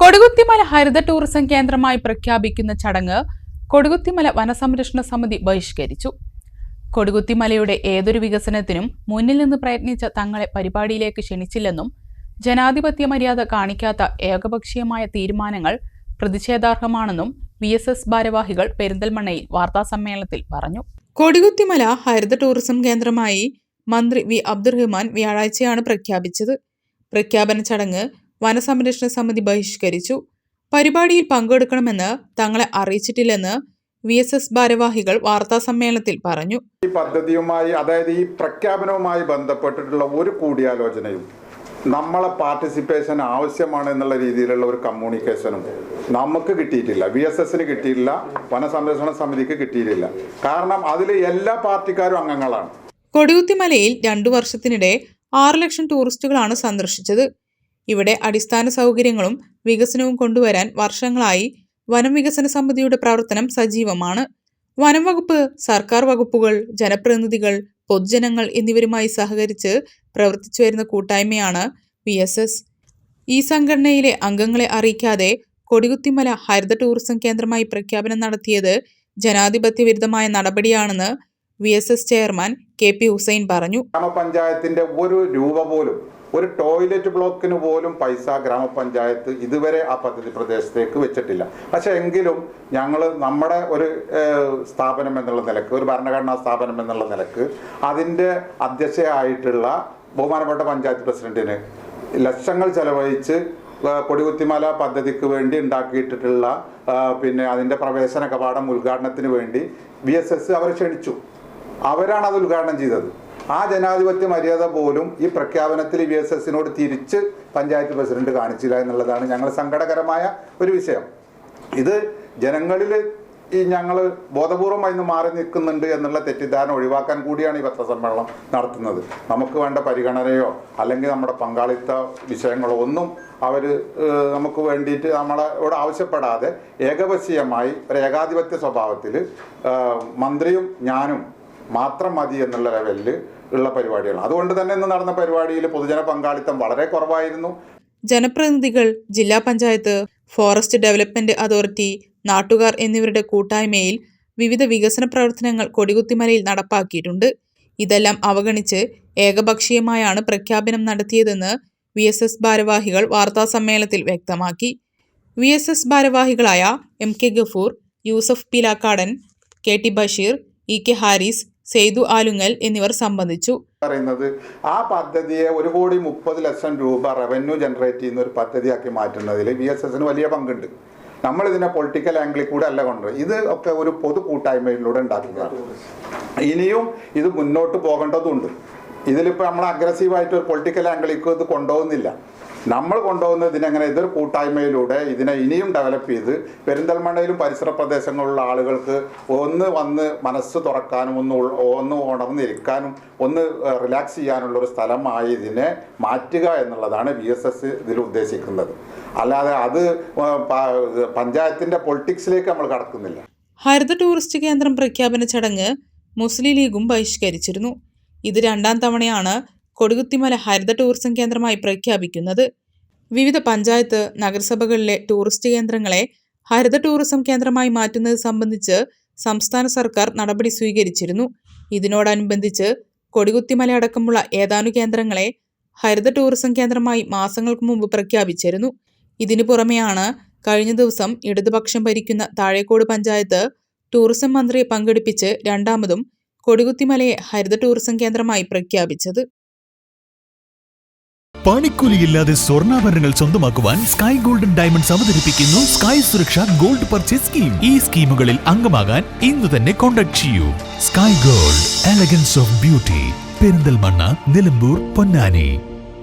കൊടുകുത്തിമല ഹരിത tourism കേന്ദ്രമായി പ്രഖ്യാപിക്കുന്ന ചടങ്ങ് കൊടുകുത്തിമല വനസംരക്ഷണ സമിതി ബഹിഷ്കരിച്ചു. കൊടുകുത്തിമലയുടെ ഏതൊരു വികസനത്തിനും മുന്നിൽ നിന്ന് പ്രയത്നിച്ച തങ്ങളെ പരിപാടിയിലേക്ക് ക്ഷണിച്ചില്ലെന്നും ജനാധിപത്യ മര്യാദ കാണിക്കാത്ത ഏകപക്ഷീയമായ തീരുമാനങ്ങൾ പ്രതിഷേധാർഹമാണെന്നും വി എസ് എസ് ഭാരവാഹികൾ പെരിന്തൽമണ്ണയിൽ വാർത്താസമ്മേളനത്തിൽ പറഞ്ഞു. കൊടികുത്തിമല ഹരിത ടൂറിസം കേന്ദ്രമായി മന്ത്രി വി അബ്ദുറഹ്മാൻ വ്യാഴാഴ്ചയാണ് പ്രഖ്യാപിച്ചത്. പ്രഖ്യാപന ചടങ്ങ് വനസംരക്ഷണ സമിതി ബഹിഷ്കരിച്ചു. പരിപാടിയിൽ പങ്കെടുക്കണമെന്ന് തങ്ങളെ അറിയിച്ചിട്ടില്ലെന്ന് വി എസ് എസ് ഭാരവാഹികൾ വാർത്താസമ്മേളനത്തിൽ പറഞ്ഞു. ഈ പദ്ധതിയുമായി അതായത് ഈ പ്രഖ്യാപനവുമായി ബന്ധപ്പെട്ടിട്ടുള്ള ഒരു കൂടിയാലോചനയും നമ്മളെ പാർട്ടിസിപ്പേഷൻ ആവശ്യമാണ് എന്നുള്ള രീതിയിലുള്ള ഒരു കമ്മ്യൂണിക്കേഷനും നമുക്ക് കിട്ടിയിട്ടില്ല. വി എസ് എസിന് കിട്ടിയില്ല വനസംരക്ഷണ സമിതിക്ക് കിട്ടിയിട്ടില്ല. കാരണം അതിൽ എല്ലാ പാർട്ടിക്കാരും അംഗങ്ങളാണ്. കൊടിയുത്തിമലയിൽ രണ്ടു വർഷത്തിനിടെ ആറ് ലക്ഷം ടൂറിസ്റ്റുകളാണ് സന്ദർശിച്ചത്. ഇവിടെ അടിസ്ഥാന സൗകര്യങ്ങളും വികസനവും കൊണ്ടുവരാൻ വർഷങ്ങളായി വനം വികസന സമിതിയുടെ പ്രവർത്തനം സജീവമാണ്. വനം വകുപ്പ് സർക്കാർ വകുപ്പുകൾ ജനപ്രതിനിധികൾ പൊതുജനങ്ങൾ എന്നിവരുമായി സഹകരിച്ച് പ്രവർത്തിച്ചു വരുന്ന കൂട്ടായ്മയാണ് വി എസ് എസ്. ഈ സംഘടനയിലെ അംഗങ്ങളെ അറിയിക്കാതെ കൊടികുത്തിമല ഹരിത ടൂറിസം കേന്ദ്രമായി പ്രഖ്യാപനം നടത്തിയത് ജനാധിപത്യ വിരുദ്ധമായ നടപടിയാണെന്ന് V S S chairman K P Hussain പറഞ്ഞു. ഗ്രാമപഞ്ചായത്തിന്റെ ഒരു രൂപ പോലും ഒരു ടോയ്ലറ്റ് ബ്ലോക്കിന് പോലും പൈസ ഗ്രാമപഞ്ചായത്ത് ഇതുവരെ ആ പദ്ധതി പ്രദേശത്തേക്ക് വെച്ചിട്ടില്ല. പക്ഷെ എങ്കിലും ഞങ്ങൾ നമ്മുടെ ഒരു സ്ഥാപനം എന്നുള്ള നിലയ്ക്ക് ഒരു ഭരണഘടനാ സ്ഥാപനം എന്നുള്ള നിലയ്ക്ക് അതിന്റെ അധ്യക്ഷയായിട്ടുള്ള ബഹുമാനപ്പെട്ട പഞ്ചായത്ത് പ്രസിഡന്റിന് ലക്ഷങ്ങൾ ചെലവഴിച്ച് കൊടികുത്തിമല പദ്ധതിക്ക് വേണ്ടി ഉണ്ടാക്കിയിട്ടുള്ള പിന്നെ അതിന്റെ പ്രവേശന കവാടം ഉദ്ഘാടനത്തിന് വേണ്ടി ബി എസ് എസ് അവരെ ക്ഷണിച്ചു. അവരാണ് അത് ഉദ്ഘാടനം ചെയ്തത്. ആ ജനാധിപത്യ മര്യാദ പോലും ഈ പ്രഖ്യാപനത്തിൽ വി എസ് എസിനോട് തിരിച്ച് പഞ്ചായത്ത് പ്രസിഡന്റ് കാണിച്ചില്ല എന്നുള്ളതാണ് ഞങ്ങൾ സങ്കടകരമായ ഒരു വിഷയം. ഇത് ജനങ്ങളിൽ ഈ ഞങ്ങൾ ബോധപൂർവമായി ഇന്ന് മാറി നിൽക്കുന്നുണ്ട് എന്നുള്ള തെറ്റിദ്ധാരണ ഒഴിവാക്കാൻ കൂടിയാണ് ഈ പത്രസമ്മേളനം നടത്തുന്നത്. നമുക്ക് വേണ്ട പരിഗണനയോ അല്ലെങ്കിൽ നമ്മുടെ പങ്കാളിത്ത വിഷയങ്ങളോ ഒന്നും അവർ നമുക്ക് വേണ്ടിയിട്ട് നമ്മളോട് ആവശ്യപ്പെടാതെ ഏകപക്ഷീയമായി ഒരു ഏകാധിപത്യ സ്വഭാവത്തിൽ മന്ത്രിയും ഞാനും മാത്രം മതി എന്നുള്ള ലെവലിൽ ഉള്ള പരിപാടികൾ. അതുകൊണ്ട് തന്നെ ഇന്ന് നടന്ന പരിപാടിയിൽ പൊതുജന പങ്കാളിത്തം വളരെ കുറവായിരുന്നു. ജനപ്രതിനിധികൾ ജില്ലാ പഞ്ചായത്ത് ഫോറസ്റ്റ് ഡെവലപ്മെന്റ് അതോറിറ്റി നാട്ടുകാർ എന്നിവരുടെ കൂട്ടായ്മയിൽ വിവിധ വികസന പ്രവർത്തനങ്ങൾ കൊടികുത്തിമലയിൽ നടപ്പാക്കിയിട്ടുണ്ട്. ഇതെല്ലാം അവഗണിച്ച് ഏകപക്ഷീയമായാണ് പ്രഖ്യാപനം നടത്തിയതെന്ന് വി എസ് എസ് ഭാരവാഹികൾ വാർത്താസമ്മേളനത്തിൽ വ്യക്തമാക്കി. വി എസ് എസ് ഭാരവാഹികളായ M K Gafoor Yusuf Pilakkadan K T Basheer E K Haris Saithu Alungal എന്നിവർ സംബന്ധിച്ചു. പറയുന്നത് ആ പദ്ധതിയെ ഒരു കോടി മുപ്പത് ലക്ഷം രൂപ റവന്യൂ ജനറേറ്റ് ചെയ്യുന്ന ഒരു പദ്ധതിയാക്കി മാറ്റുന്നതിൽ വി എസ് എസിന് വലിയ പങ്കുണ്ട്. നമ്മൾ ഇതിനെ പൊളിറ്റിക്കൽ ആംഗിളിൽ കൂടെ അല്ല കൊണ്ടുവരും ഇത് ഒക്കെ ഒരു പൊതു കൂട്ടായ്മയിലൂടെ ഉണ്ടാക്കുന്നതാണ് ഇനിയും ഇത് മുന്നോട്ട് പോകേണ്ടതുണ്ട്. ഇതിലിപ്പോൾ നമ്മൾ അഗ്രസീവായിട്ട് ഒരു പൊളിറ്റിക്കൽ ആംഗിളിക്ക് ഇത് കൊണ്ടുപോകുന്നില്ല. നമ്മൾ കൊണ്ടുപോകുന്നത് ഇതിനെങ്ങനെ ഇതൊരു കൂട്ടായ്മയിലൂടെ ഇതിനെ ഇനിയും ഡെവലപ്പ് ചെയ്ത് പെരിന്തൽമണ്ണയിലും പരിസര പ്രദേശങ്ങളിലുള്ള ആളുകൾക്ക് ഒന്ന് വന്ന് മനസ്സ് തുറക്കാനും ഒന്ന് ഒന്ന് ഉണർന്നിരിക്കാനും ഒന്ന് റിലാക്സ് ചെയ്യാനുള്ള ഒരു സ്ഥലമായി ഇതിനെ മാറ്റുക എന്നുള്ളതാണ് ബി എസ് എസ് ഇതിൽ ഉദ്ദേശിക്കുന്നത്. അല്ലാതെ അത് പഞ്ചായത്തിന്റെ പൊളിറ്റിക്സിലേക്ക് നമ്മൾ കടക്കുന്നില്ല. ഹരിത ടൂറിസ്റ്റ് കേന്ദ്രം പ്രഖ്യാപന ചടങ്ങ് മുസ്ലിം ലീഗും ബഹിഷ്കരിച്ചിരുന്നു. ഇത് രണ്ടാം തവണയാണ് കൊടുകുത്തിമല ഹരിത ടൂറിസം കേന്ദ്രമായി പ്രഖ്യാപിക്കുന്നത്. വിവിധ പഞ്ചായത്ത് നഗരസഭകളിലെ ടൂറിസ്റ്റ് കേന്ദ്രങ്ങളെ ഹരിത ടൂറിസം കേന്ദ്രമായി മാറ്റുന്നത് സംബന്ധിച്ച് സംസ്ഥാന സർക്കാർ നടപടി സ്വീകരിച്ചിരുന്നു. ഇതിനോടനുബന്ധിച്ച് കൊടികുത്തിമല അടക്കമുള്ള ഏതാനും കേന്ദ്രങ്ങളെ ഹരിത ടൂറിസം കേന്ദ്രമായി മാസങ്ങൾക്ക് മുമ്പ് പ്രഖ്യാപിച്ചിരുന്നു. ഇതിനു പുറമെയാണ് കഴിഞ്ഞ ദിവസം ഇടതുപക്ഷം ഭരിക്കുന്ന താഴേക്കോട് പഞ്ചായത്ത് ടൂറിസം മന്ത്രിയെ പങ്കെടുപ്പിച്ച് രണ്ടാമതും കൊടികുത്തിമലയെ ഹരിത ടൂറിസം കേന്ദ്രമായി പ്രഖ്യാപിച്ചത്. പണിക്കൂലിയില്ലാതെ സ്വർണാഭരണങ്ങൾ സ്വന്തമാക്കുവാൻ സ്കൈ ഗോൾഡൻ ഡയമണ്ട്സ് അവതരിപ്പിക്കുന്നു Sky Suraksha gold purchase scheme. ഈ സ്കീമുകളിൽ അംഗമാകാൻ ഇന്ന് തന്നെ കോൺടാക്ട് ചെയ്യൂ. Sky Gold elegance of beauty Perinthalmanna Nilambur Ponnani.